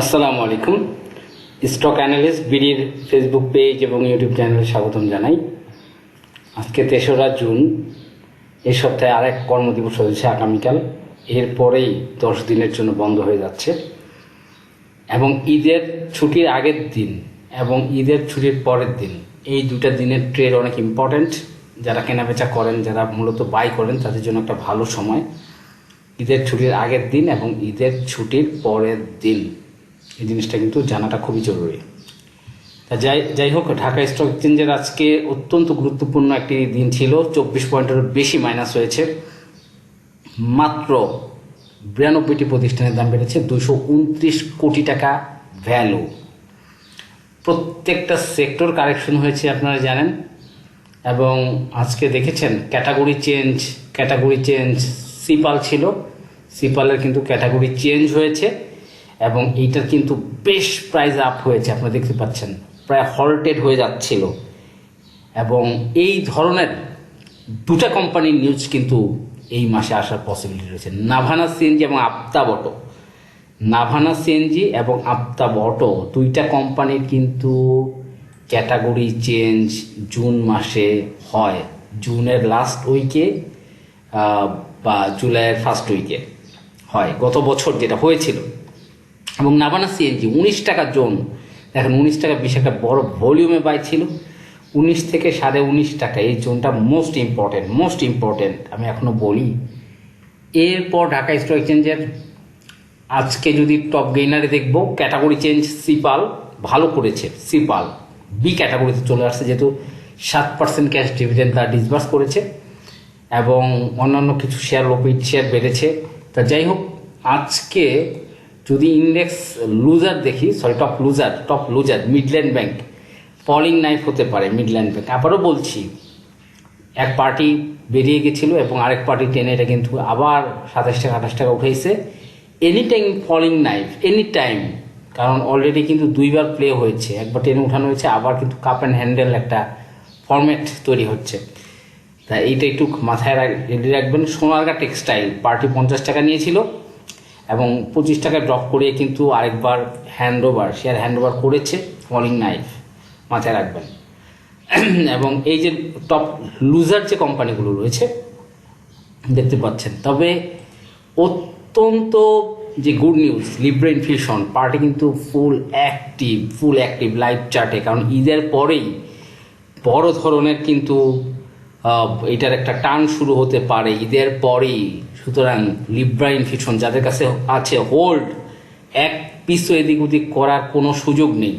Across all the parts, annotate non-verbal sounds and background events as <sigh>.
আসসালামু আলাইকুম। Stock analyst বিডির ফেসবুক পেজ এবং ইউটিউব চ্যানেলে স্বাগতম জানাই। আজকে তেসরা জুন, এ সপ্তাহে আরেক কর্মদিবস হয়েছে আগামীকাল। এরপরেই দশ দিনের জন্য বন্ধ হয়ে যাচ্ছে। এবং ঈদের ছুটির আগের দিন এবং ঈদের ছুটির পরের দিন, এই দুটা দিনের ট্রেড অনেক ইম্পর্ট্যান্ট যারা কেনাবেচা করেন, যারা মূলত বাই করেন, তাদের জন্য একটা ভালো সময়। ঈদের ছুটির আগের দিন এবং ঈদের ছুটির পরের দিন। এই জিনিসটা কিন্তু জানাটা খুবই জরুরি। তা যাই যাই হোক, ঢাকা স্টক এক্সচেঞ্জের আজকে অত্যন্ত গুরুত্বপূর্ণ একটি দিন ছিল, চব্বিশ পয়েন্টের বেশি মাইনাস হয়েছে। মাত্র বিরানব্বইটি প্রতিষ্ঠানের দাম বেড়েছে দুশো উনত্রিশ কোটি টাকা ভ্যালু প্রত্যেকটা সেক্টর কারেকশন হয়েছে, আপনারা জানেন। এবং আজকে দেখেছেন ক্যাটাগরি চেঞ্জ ক্যাটাগরি চেঞ্জ সিপাল ছিল। সিপালের কিন্তু ক্যাটাগরি চেঞ্জ হয়েছে। এবং এইটার কিন্তু বেশ প্রাইস আপ হয়েছে, আপনারা দেখতে পাচ্ছেন। প্রায় হল্টেড হয়ে যাচ্ছিল। এবং এই ধরনের দুটা কোম্পানির নিউজ কিন্তু এই মাসে আসার পসিবিলিটি রয়েছে। নাভানা সিএনজি এবং আফতাব অটো নাভানা সিএনজি এবং আফতাব অটো দুইটা কোম্পানির কিন্তু ক্যাটাগরি চেঞ্জ জুন মাসে হয়। জুনের লাস্ট উইকে বা জুলাইয়ের ফার্স্ট উইকে হয়। গত বছর যেটা হয়েছিল। এবং নাভানা সিএনজি, উনিশ টাকা জোন। দেখেন, উনিশ টাকা বিশ একটা বড় ভলিউমে বাই ছিল। উনিশ থেকে সাড়ে উনিশ টাকা, এই জোনটা মোস্ট ইম্পর্টেন্ট মোস্ট ইম্পর্টেন্ট আমি এখনও বলি। এরপর ঢাকা স্টক এক্সচেঞ্জের আজকে যদি টপ গেইনারে দেখব ক্যাটাগরি চেঞ্জ সিপাল ভালো করেছে সিপাল বি ক্যাটাগরিতে চলে আসছে, যেহেতু সাত পার্সেন্ট ক্যাশ ডিভিডেন্ড তারা ডিসবার্স করেছে এবং অন্যান্য কিছু শেয়ার লোপিট শেয়ার বেড়েছে। তা যাই হোক, আজকে যদি ইন্ডেক্স লুজার দেখি sorry top loser top loser Midland bank falling knife হতে পারে মিডল্যান্ড ব্যাংক আবারও বলছি, এক পার্টি বেরিয়ে গেছিল এবং আরেক পার্টি টেনে এটা কিন্তু আবার সাতাশ টাকা, আঠাশ টাকা উঠেছে। Any time falling knife any time কারণ অলরেডি কিন্তু দুইবার প্লে হয়েছে। একবার টেনে উঠানো হয়েছে, আবার কিন্তু কাপ অ্যান্ড হ্যান্ডেল একটা ফরম্যাট তৈরি হচ্ছে। তা এইটা একটু মাথায় রাখবেন। সোনারগা টেক্সটাইল পার্টি পঞ্চাশ টাকা নিয়েছিল। এবং পঁচিশ টাকা ড্রপ করে কিন্তু আরেকবার hand over share hand over করেছে ফলিং নাইফ মাথায় রাখবেন। এবং এই যে টপ লুজার যে কোম্পানিগুলো রয়েছে, দেখতে পাচ্ছেন। তবে অত্যন্ত যে good news Libra infusion party কিন্তু full active full active live চার্টে কারণ ঈদের পরেই বড় ধরনের কিন্তু এটার একটা টান শুরু হতে পারে। ঈদের পরেই সুতরাং লিব্রা ইনফিউশন যাদের কাছে আছে হোল্ড এক পিসও এদিক ওদিক করার কোনো সুযোগ নেই।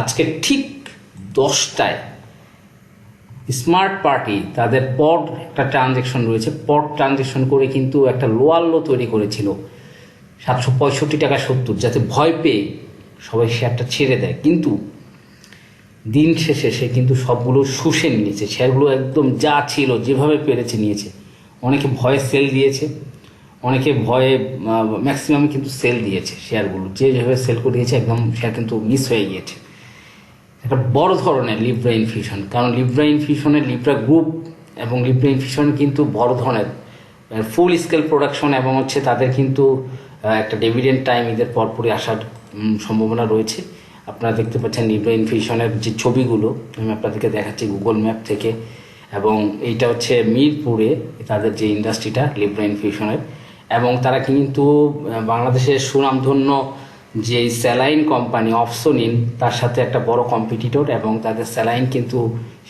আজকে ঠিক দশটায় স্মার্ট পার্টি তাদের পড একটা ট্রানজেকশন রয়েছে। পড ট্রানজেকশন করে কিন্তু একটা লোয়ার লো তৈরি করেছিল। সাতশো পঁয়ষট্টি টাকা সত্তর, যাতে ভয় পেয়ে সবাই শেয়ারটা ছেড়ে দেয়। কিন্তু দিন শেষে সে কিন্তু সবগুলো শুষে নিয়েছে। শেয়ারগুলো একদম যা ছিল, যেভাবে পেরেছে নিয়েছে। অনেকে ভয়ে সেল দিয়েছে, অনেকে ভয়ে ম্যাক্সিমাম কিন্তু সেল দিয়েছে শেয়ারগুলো। যে যেভাবে সেল করে দিয়েছে একদম শেয়ার কিন্তু মিস হয়ে গিয়েছে। একটা বড় ধরনের লিব্রা ইনফিউশন কারণ লিব্রা ইনফিউশনের লিব্রা গ্রুপ এবং লিব্রা ইনফিউশন কিন্তু বড় ধরনের ফুল স্কেল প্রোডাকশন এবং হচ্ছে তাদের কিন্তু একটা ডেভিডেন্ট টাইম ঈদের পরপরই আসার সম্ভাবনা রয়েছে। আপনারা দেখতে পাচ্ছেন লিব্রা ইনফিউশনের যে ছবিগুলো, আমি আপনাদেরকে দেখাচ্ছি গুগল ম্যাপ থেকে। এবং এইটা হচ্ছে মিরপুরে তাদের যে ইন্ডাস্ট্রিটা লিব্রা ইনফিউশনের এবং তারা কিন্তু বাংলাদেশের সুনামধন্য যে স্যালাইন কোম্পানি অপসোনিন, তার সাথে একটা বড় কম্পিটিটর এবং তাদের স্যালাইন কিন্তু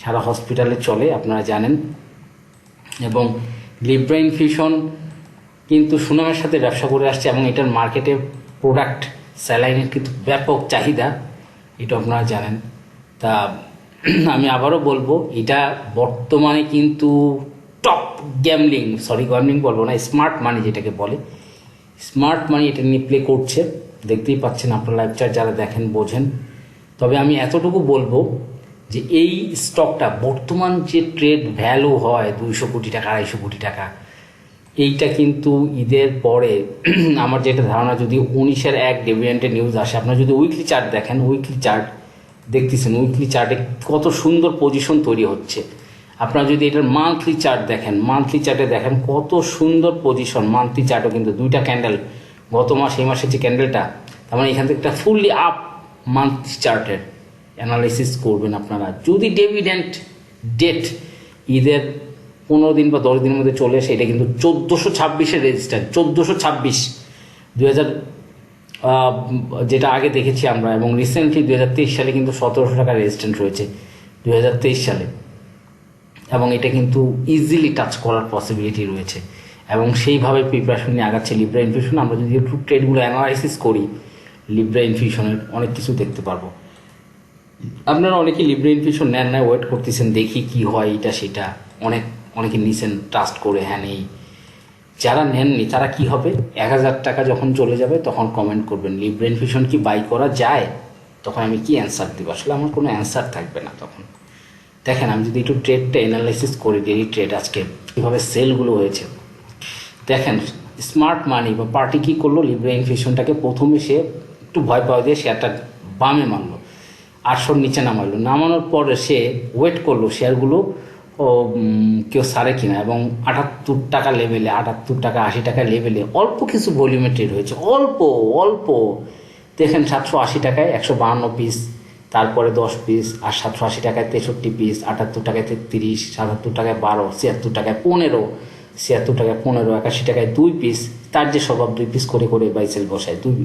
সারা হসপিটালে চলে, আপনারা জানেন। এবং লিব্রা ইনফিউশন কিন্তু সুনামের সাথে ব্যবসা করে আসছে এবং এটার মার্কেটে প্রোডাক্ট স্যালাইনের কিন্তু ব্যাপক চাহিদা। এটা আপনারা জানেন। তা, আমি আবারও বলব, এটা বর্তমানে কিন্তু টপ গ্যামলিং সরি গ্যামলিং বলব না স্মার্ট মানি যেটাকে বলে। স্মার্ট মানি এটা নিয়ে প্লে করছে। দেখতেই পাচ্ছেন আপনার লাইভ চার্ট যারা দেখেন, বোঝেন। তবে আমি এতটুকু বলব যে এই স্টকটা বর্তমান যে ট্রেড ভ্যালু হয় দুইশো কোটি টাকা, আড়াইশো কোটি টাকা এইটা কিন্তু ঈদের পরে <clears throat> আমার যেটা ধারণা, যদি উনিশের এক ডিভিডেন্টের নিউজ আসে, আপনারা যদি উইকলি চার্ট দেখেন উইকলি চার্ট দেখতেছেন উইকলি চার্টে কত সুন্দর পজিশন তৈরি হচ্ছে। আপনারা যদি এটার মান্থলি চার্ট দেখেন মান্থলি চার্টে দেখেন কত সুন্দর পজিশন মান্থলি চার্টও কিন্তু দুইটা ক্যান্ডেল গত মাস, এই মাসের যে ক্যান্ডেলটা তার মানে এখান থেকে একটা ফুললি আপ মান্থলি চার্টের অ্যানালাইসিস করবেন আপনারা। যদি ডেভিডেন্ট ডেট ঈদের পনেরো দিন বা দশ দিনের মধ্যে চলে আসে, এটা কিন্তু চোদ্দোশো ছাব্বিশের রেজিস্টার চোদ্দোশো ছাব্বিশ। দু হাজার যেটা আগে দেখেছি আমরা, এবং রিসেন্টলি দু হাজার তেইশ সালে কিন্তু সতেরোশো টাকা রেজিস্ট্যান্ট রয়েছে দু হাজার তেইশ সালে। এবং এটা কিন্তু ইজিলি টাচ করার পসিবিলিটি রয়েছে। এবং সেইভাবে প্রিপারেশন নিয়ে আগাচ্ছে লিব্রা ইনফিউশন আমরা যদি একটু ট্রেডগুলো অ্যানালাইসিস করি লিব্রা ইনফিউশনের অনেক কিছু দেখতে পারব। আপনারা অনেকে লিব্রা ইনফিউশন নেন না ওয়েট করতেছেন, দেখি কি হয় এটা, সেটা। অনেক অনেকে নিছেন ট্রাস্ট করে হ্যাঁ নেই। যারা নেননি, তারা কি হবে? এক হাজার টাকা যখন চলে যাবে, তখন কমেন্ট করবেন লিব্রা ইনফিউশন কি বাই করা যায়? তখন আমি কি অ্যান্সার দেবো? আসলে আমার কোনো অ্যান্সার থাকবে না তখন। দেখেন, আমি যদি একটু ট্রেডটা অ্যানালাইসিস করি ডেলি ট্রেড আজকে কীভাবে সেলগুলো হয়েছে। দেখেন স্মার্ট মানি বা পার্টি কী করল? লিব্রা ইনফ্লেশনটাকে প্রথমে সে একটু ভয় পাওয়া দিয়ে শেয়ারটা বামে মানলো আটশোর নিচে নামাইলো নামানোর পরে সে ওয়েট করল শেয়ারগুলো ও কেউ সারে কিনা এবং আটাত্তর টাকা লেভেলে আটাত্তর টাকা, আশি টাকা লেভেলে অল্প কিছু ভলিউমে ট্রেড হয়েছে। অল্প অল্প। দেখেন সাতশো আশি টাকায় একশো বাহান্ন পিস তারপরে দশ পিস আর সাতশো আশি টাকায় তেষট্টি পিস আটাত্তর টাকায় তেত্রিশ, সাতাত্তর টাকায় বারো, ছিয়াত্তর টাকায় পনেরো, ছিয়াত্তর টাকায় পনেরো, একাশি টাকায় দুই পিস তার যে স্বভাব দুই পিস করে করে বাইসেল বসায়, দুই,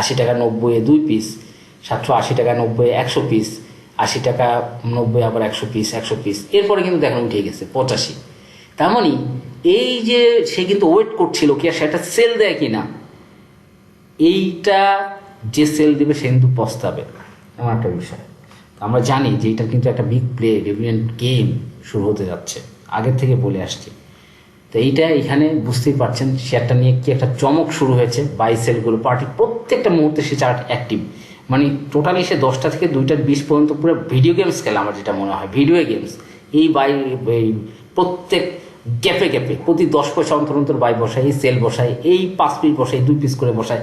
আশি টাকা নব্বইয়ে দুই পিস সাতশো আশি টাকা নব্বই একশো পিস আশি টাকা, নব্বই, আবার একশো পিস একশো পিস এরপরে কিন্তু দেখেন উঠে গেছে পঁচাশি। তার মানে এই যে সে কিন্তু ওয়েট করছিল কি আর সেটা সেল দেয় কি না, এইটা যে সেল দেবে সে কিন্তু পস্তাবে। এমন একটা বিষয়। তো আমরা জানি যে এটা কিন্তু একটা বিগ প্লে ডেভিডেন্ট গেম শুরু হতে যাচ্ছে। আগের থেকে বলে আসছি। তো এইটা এখানে বুঝতেই পারছেন শেয়ারটা নিয়ে কি একটা চমক শুরু হয়েছে বাই সেলগুলো পার্টি প্রত্যেকটা মুহূর্তে সে চার্ট অ্যাক্টিভ মানে টোটালি সে দশটা থেকে দুইটা বিশ পর্যন্ত পুরো ভিডিও গেমস খেলে আমার যেটা মনে হয় ভিডিও গেমস এই বাই, এই প্রত্যেক গ্যাপে গ্যাপে প্রতি দশ পয়সা অন্তর অন্তর বাই বসায়, এই সেল বসায়, এই পাঁচ পিস বসায়, দুই পিস করে বসায়,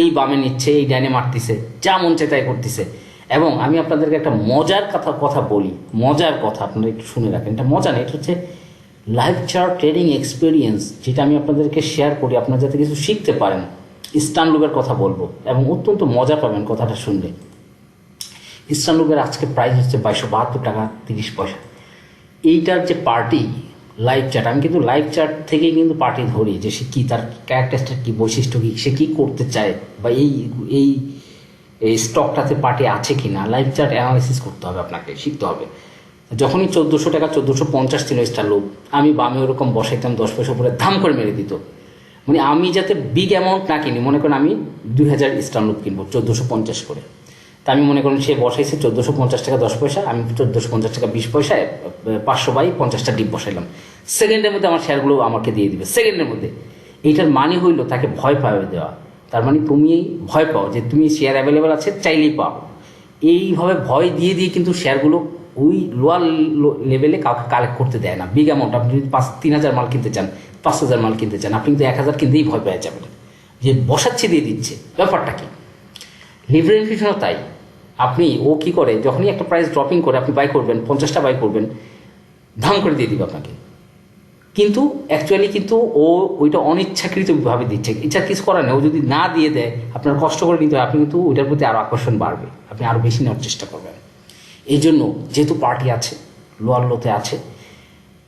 এই বামে নিচ্ছে, এই ডাইনে মারতেছে, যা মন চায় তাই করতেছে। এবং আমি আপনাদেরকে একটা মজার কথা কথা বলি, মজার কথা, আপনারা একটু শুনে রাখেন। এটা মজা না, এটা হচ্ছে লাইফ চার্ট ট্রেডিং এক্সপিরিয়েন্স যেটা আমি আপনাদেরকে শেয়ার করি, আপনারা যাতে কিছু শিখতে পারেন। ইস্টার্ন লুকের কথা বলব এবং অত্যন্ত মজা পাবেন কথাটা শুনলে। ইস্টার্ন লুকের আজকে প্রাইস হচ্ছে বাইশো বাহাত্তর টাকা, তিরিশ পয়সা। এইটার যে পার্টি লাইভ চার্ট আমি কিন্তু লাইভ চার্ট থেকেই কিন্তু পার্টি ধরি যে সে কী, তার ক্যারেক্টারটা কী, বৈশিষ্ট্য কী, সে কী করতে চায় বা এই এই এই স্টকটাতে পার্টি আছে কি না লাইভ চার্ট অ্যানালাইসিস করতে হবে আপনাকে, শিখতে হবে। যখনই চোদ্দোশো টাকা, চোদ্দোশো পঞ্চাশ ছিল স্টার লোক আমি বামে ওরকম বসাইতাম, দশ পয়সা পরে ধাম করে মেরে দিত। মানে আমি যাতে বিগ অ্যামাউন্ট না কিনি, মনে করেন আমি দুই হাজার স্টার লোক কিনবো, চোদ্দোশো পঞ্চাশ করে। তা আমি মনে করেন সে বসাইছে চোদ্দোশো পঞ্চাশ টাকা দশ পয়সা, আমি চোদ্দোশো পঞ্চাশ টাকা বিশ পয়সায় পাঁচশো বাই পঞ্চাশটা ডিপ বসাইলাম। সেকেন্ডের মধ্যে আমার শেয়ারগুলো আমাকে দিয়ে দিবে, সেকেন্ডের মধ্যে। এইটার মানে হইল তাকে ভয় পাবে দেওয়া। তার মানে তুমি ভয় পাও যে তুমি শেয়ার অ্যাভেলেবেল আছে, চাইলেই পাও। এইভাবে ভয় দিয়ে দিয়ে কিন্তু শেয়ারগুলো ওই লোয়ার লেভেলে কাউকে কালেক্ট করতে দেয় না। বিগ অ্যামাউন্ট আপনি যদি পাঁচ, তিন হাজার মাল কিনতে চান, পাঁচ হাজার মাল কিনতে চান, আপনি কিন্তু এক হাজার কিনতেই ভয় পেয়ে যাবেন। যে বসাচ্ছে দিয়ে দিচ্ছে। ব্যাপারটা কি? লিভার ইনফিউশনও তাই। আপনি, ও কি করে? যখনই একটা প্রাইস ড্রপিং করে, আপনি বাই করবেন, পঞ্চাশটা বাই করবেন, ধাম করে দিয়ে দিবে আপনাকে। কিন্তু অ্যাকচুয়ালি কিন্তু ও ওইটা অনিচ্ছাকৃতভাবে দিচ্ছে। ইচ্ছা কিছু করার নেই। ও যদি না দিয়ে দেয়, আপনার কষ্ট করে নিতে হয় আপনি কিন্তু ওইটার প্রতি আরও আকর্ষণ বাড়বে। আপনি আরও বেশি নেওয়ার চেষ্টা করবেন। এই জন্য যেহেতু পার্টি আছে লোয়ার লোতে আছে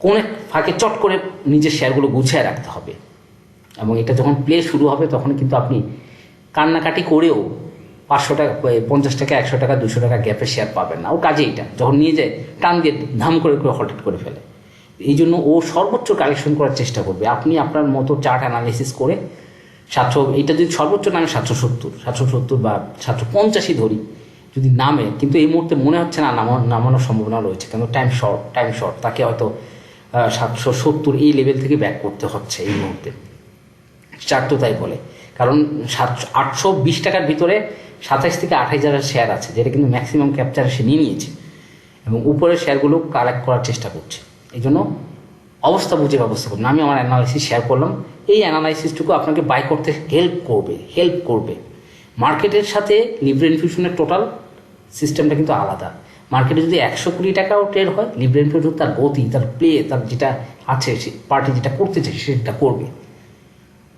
কোন এক ফাঁকে চট করে নিজের শেয়ারগুলো গুছিয়ে রাখতে হবে। এবং এটা যখন প্লে শুরু হবে, তখন কিন্তু আপনি কান্নাকাটি করেও পাঁচশো টাকা পঞ্চাশ টাকা, একশো টাকা, দুশো টাকা গ্যাপে শেয়ার পাবেন না। ও কাজে এটা, যখন নিয়ে যায়, টান দিয়ে ধাম করে করে হঠাৎ করে ফেলে। এই জন্য ও সর্বোচ্চ কালেকশন করার চেষ্টা করবে। আপনি আপনার মতো চার্ট অ্যানালিসিস করে সাতশো এটা যদি সর্বোচ্চ নামে সাতশো সত্তর সাতশো সত্তর বা সাতশো পঞ্চাশই ধরি যদি নামে, কিন্তু এই মুহূর্তে মনে হচ্ছে না নামা নামানোর সম্ভাবনা রয়েছে কিন্তু টাইম শর্ট টাইম শর্ট তাকে হয়তো সাতশো সত্তর এই লেভেল থেকে ব্যাক করতে হচ্ছে এই মুহূর্তে। চার তো তাই বলে। কারণ সাতশো আটশো বিশ টাকার ভিতরে সাতাইশ থেকে আঠাইশ হাজার শেয়ার আছে, যেটা কিন্তু ম্যাক্সিমাম ক্যাপচার সে নিয়ে নিয়েছে। এবং উপরের শেয়ারগুলো কালেক্ট করার চেষ্টা করছে। এই জন্য অবস্থা বুঝে ব্যবস্থা করুন। আমি আমার অ্যানালাইসিস শেয়ার করলাম। এই অ্যানালাইসিসটুকু আপনাকে বাই করতে হেল্প করবে হেল্প করবে। মার্কেটের সাথে লিব্রে ইনফিউশনের টোটাল সিস্টেমটা কিন্তু আলাদা। মার্কেটে যদি একশো কোটি টাকাও ট্রেড হয় লিব্রে ইনফিউশন তার গতি, তার প্লে তার যেটা আছে, সে পার্টি যেটা করতে চাই সেটা করবে।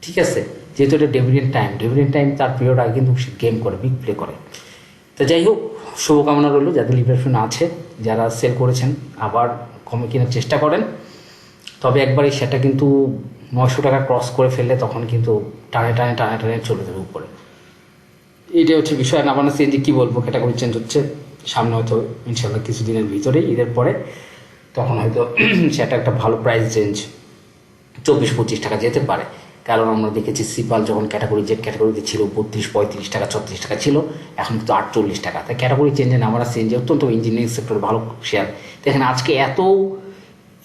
ঠিক আছে? যেহেতু এটা ডেভিডেন্ট টাইম ডেভিডেন্ট টাইম তার পিরিয়ড আগে কিন্তু সে গেম করে বিগ প্লে করে। তো যাই হোক, শুভকামনা রইল, যাদের লিভারপুল আছে, যারা সেল করেছেন, আবার কমে কেনার চেষ্টা করেন। তবে একবারই সেটা কিন্তু নয়শো টাকা ক্রস করে ফেললে তখন কিন্তু টানে টানে টানে টানে চলে যাবে উপরে। এটাই হচ্ছে বিষয়। না মানে সিএনজি কী বলব? ক্যাটাগরি চেঞ্জ হচ্ছে। সামনে হয়তো ইনশাল্লাহ কিছুদিনের ভিতরেই, ঈদের পরে। তখন হয়তো <clears throat> সেটা একটা ভালো প্রাইস চেঞ্জ চব্বিশ, পঁচিশ টাকা যেতে পারে। কারণ আমরা দেখেছি সিপাল যখন ক্যাটাগরি জেড ক্যাটাগরিতে ছিল, বত্রিশ, পঁয়ত্রিশ টাকা, ছত্রিশ টাকা ছিল। এখন কিন্তু আটচল্লিশ টাকা। তাই ক্যাটাগরি চেঞ্জে নামারা সিএনজি অত্যন্ত ইঞ্জিনিয়ারিং সেক্টরে ভালো শেয়ার দেখেন আজকে এত,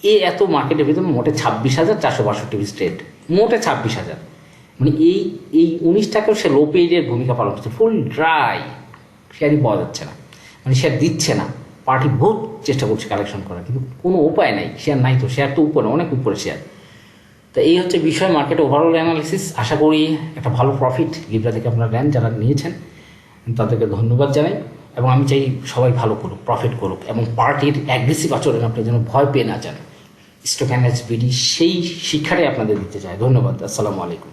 এ এত মার্কেটের ভিতরে মোটে ছাব্বিশ হাজার চারশো বাষট্টি স্টেট মোটে ছাব্বিশ হাজার। মানে এই এই উনিশ টাকাও সে লো পেইডের ভূমিকা পালন করছে। ফুল ড্রাই শেয়ারই পাওয়া যাচ্ছে না। মানে শেয়ার দিচ্ছে না। পার্টি বহুত চেষ্টা করছে কালেকশন করার, কিন্তু কোনো উপায় নাই। শেয়ার নাই তো শেয়ার তো উপরে, অনেক উপরে শেয়ার তো এই হচ্ছে বিষয় মার্কেট ওভারঅল অ্যানালিসিস আশা করি একটা ভালো প্রফিট লিব্রা থেকে আপনারা নেন, যারা নিয়েছেন, তাদেরকে ধন্যবাদ জানাই। এবং আমি চাই সবাই ভালো করুক প্রফিট করুক। এবং পার্টির অ্যাগ্রেসিভ আচরণ আপনি যেন ভয় পেয়ে না যান। স্টক অ্যান্ড বিডি সেই শিক্ষাটাই আপনাদের দিতে চাই। ধন্যবাদ। আসসালামু আলাইকুম।